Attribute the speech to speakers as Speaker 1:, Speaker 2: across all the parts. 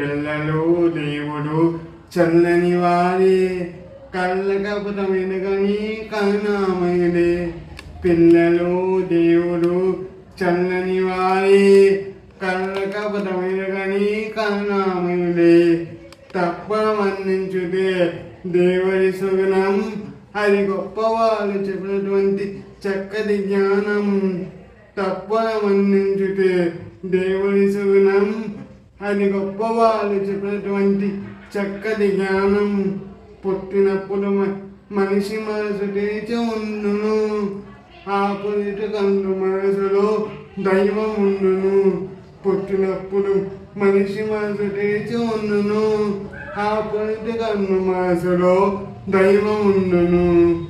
Speaker 1: పిల్లలు దేవుడు చల్లని వారే. కళ్ళకపటమైన ఎనగని కరుణామయుడే. పిల్లలు దేవుడు చల్లని వారే. కళ్ళకపటమైన కానీ కరుణామయుడే. తప్ప మన్నించుటే దేవుడి సుగుణం. అది గొప్పవాళ్ళు చెప్పినటువంటి చక్కటి జ్ఞానం. తప్ప మన్నించుతే దేవుడి సుగుణం. అది గొప్పవాళ్ళు చెప్పినటువంటి చక్కటి జ్ఞానం పుట్టినప్పుడు మ- మనిషి మనసు తెరిచి ఉండును. ఆ పురిటి కందు మనసులో దైవం ఉండును. పుట్టినప్పుడు మనిషి మనసు తెరిచి ఉండును. ఆ పురిటి కందు మనసులో దైవం ఉండును.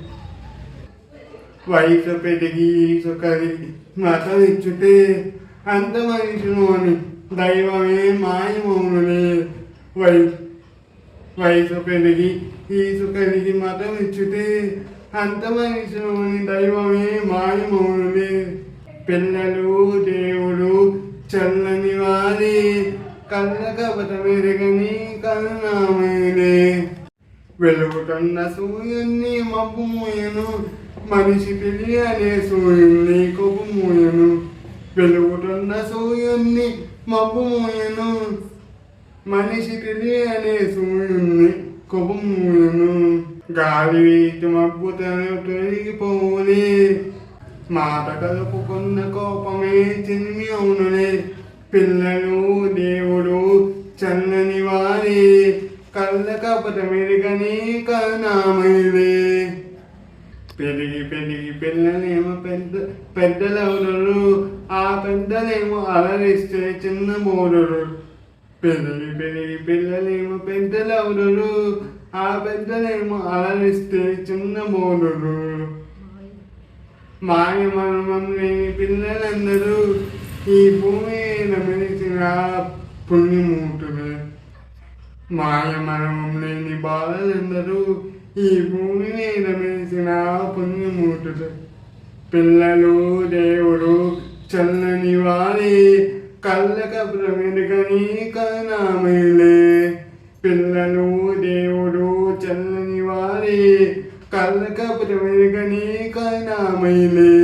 Speaker 1: వయసు పెరిగి ఈసు కలిగి మతం ఇచ్చితే అంత మనిషిను అని దైవమే మాయమౌనులే వై వయసు పెరిగి ఈసు కలిగి మతం ఇచ్చితే అంత మనిషిను దైవమే మాయమౌనులే పిల్లలు దేవుడు చల్లని వారి. కళ్ళ కపట మెరుగని కరుణామయులే. వెలుగుతున్న సూర్యుని మబ్బు మూయను మనిషి తెలియనే సూర్యుని కొబ్బు మూయను వెలుగుతున్న సూర్యుని మబ్బు మూయను మనిషి తెలియనే సూర్యుని కొవ్వు మూయను గాలి వీటి మబ్బు తను తొలగిపోలే మాట కలుపుకున్న కోపమే చిన్ని అవునులే. పిల్లలు దేవుడు చల్లని వారి. కళ్ళ కపట మెరుగని కరుణామయులే. పెరిగి పెరిగి పిల్లలేమో పెద్ద పెద్దలవురు ఆ పెద్దలేమో అలరిస్తే చిన్న బోరురు పెరిగి పెరిగి పిల్లలేమో పెద్దలవురు ఆ పెద్దలేమో అలరిస్తే చిన్న బోరురు మాయ మర్మం లేని పిల్లలందరూ ఈ భూమి నమిలిసిన పుణ్యమూటులే మాయ మర్మం లేని బాలలందరూ ఈ భూమి మీద మెలిసిన పుణ్యమూర్తులు పిల్లలు దేవుడు చల్లని వారి కళ్ళక ప్రమిదకని కరుణామయులే పిల్లలు దేవుడు చల్లని వారి కళ్ళక ప్రమిదకని కరుణామయులే